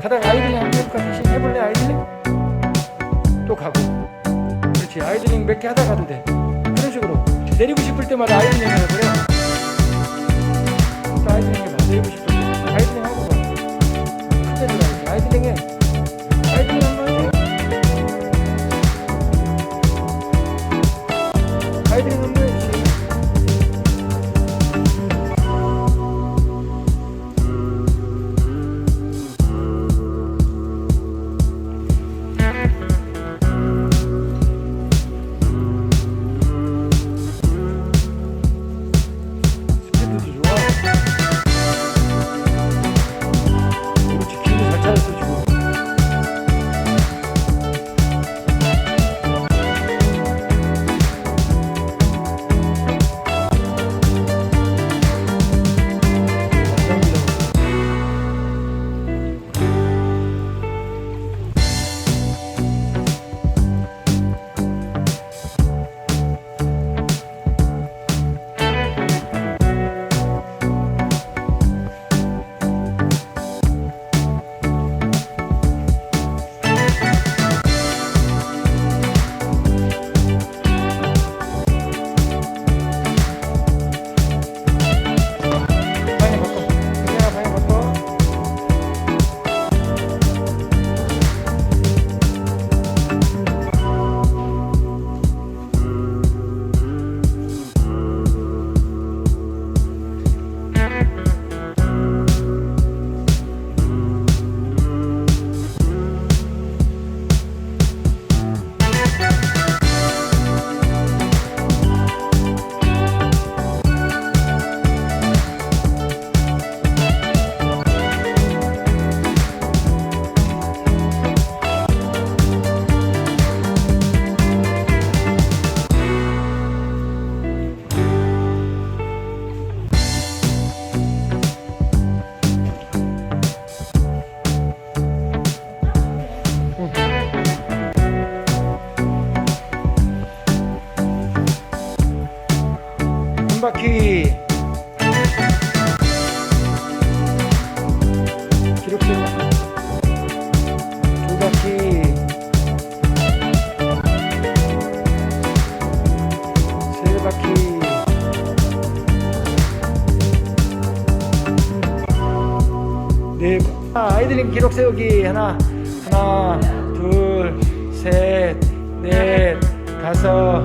가다가 아이들링 한번 해볼까 대신 해볼래 아이들링? 또 가고. 그렇지. 아이들링 몇 개 하다 가도 돼 그런 식으로. 내리고 싶을 때마다 아이들링 해버려 또 한 바퀴. 기록해. 두 바퀴. 세 바퀴. 네. 번. 아, 아이들링 기록 세우기 하나, 하나, 둘, 셋, 넷, 다섯,